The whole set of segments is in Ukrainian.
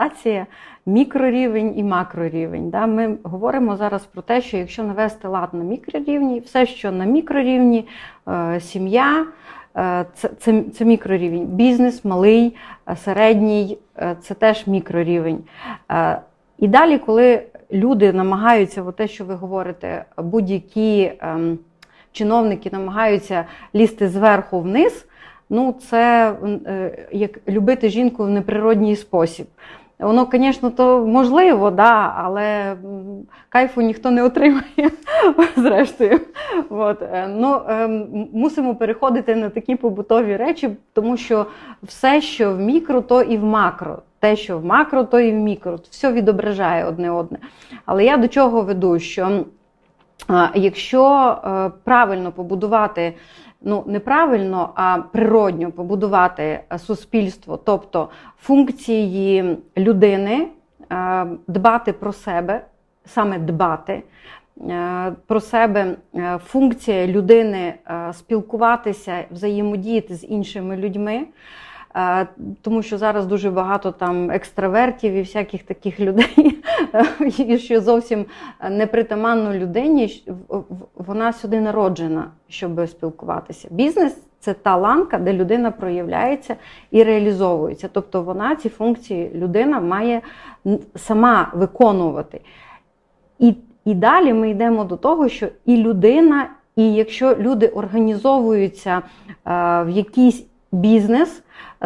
Акція, мікрорівень і макрорівень. Да? Ми говоримо зараз про те, що якщо навести лад на мікрорівні, все, що на мікрорівні, е, сім'я, е, це, це, це мікрорівень. Бізнес, малий, е, середній це теж мікрорівень. І далі, коли люди намагаються, те, що ви говорите, будь-які ем, чиновники намагаються лізти зверху вниз. Ну, це як любити жінку в неприродній спосіб. Воно, звісно, то можливо, да, але кайфу ніхто не отримає, зрештою. От. е, Ну, ем, мусимо переходити на такі побутові речі, тому що все, що в мікро, то і в макро. Те, що в макро, то і в мікро. Все відображає одне одне. Але я до чого веду? Що Якщо е, правильно побудувати, ну неправильно, а природньо побудувати е, суспільство, тобто функції людини, е, дбати про себе, саме дбати про себе, функція людини спілкуватися, взаємодіяти з іншими людьми. Тому що зараз дуже багато там екстравертів і всяких таких людей, і що зовсім непритаманно людині, вона сюди народжена, щоб спілкуватися. Бізнес це та ланка, де людина проявляється і реалізовується. Тобто вона ці функції людина має сама виконувати. І, і далі ми йдемо до того, що і людина, і якщо люди організовуються е, в якийсь бізнес,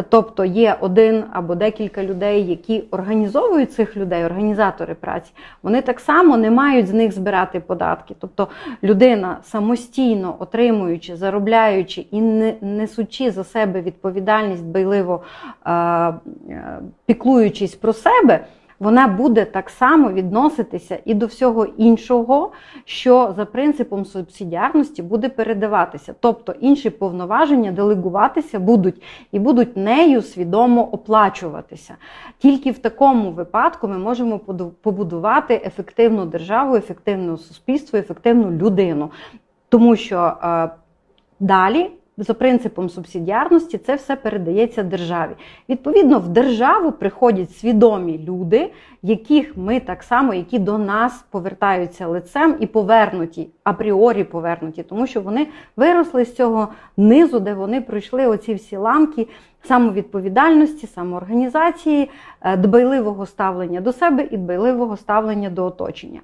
тобто є один або декілька людей, які організовують цих людей, організатори праці, вони так само не мають з них збирати податки. Тобто людина самостійно отримуючи, заробляючи і не несучи за себе відповідальність, байливо е, е, піклуючись про себе. Вона буде так само відноситися і до всього іншого, що за принципом субсидіарності буде передаватися. Тобто інші повноваження делегуватися будуть і будуть нею свідомо оплачуватися. Тільки в такому випадку ми можемо побудувати ефективну державу, ефективне суспільство, ефективну людину. Тому що е, далі. За принципом субсидіарності це все передається державі. Відповідно, в державу приходять свідомі люди, яких ми так само, які до нас повертаються лицем і повернуті, апріорі повернуті, тому що вони виросли з цього низу, де вони пройшли оці всі ланки самовідповідальності, самоорганізації, е, дбайливого ставлення до себе і дбайливого ставлення до оточення.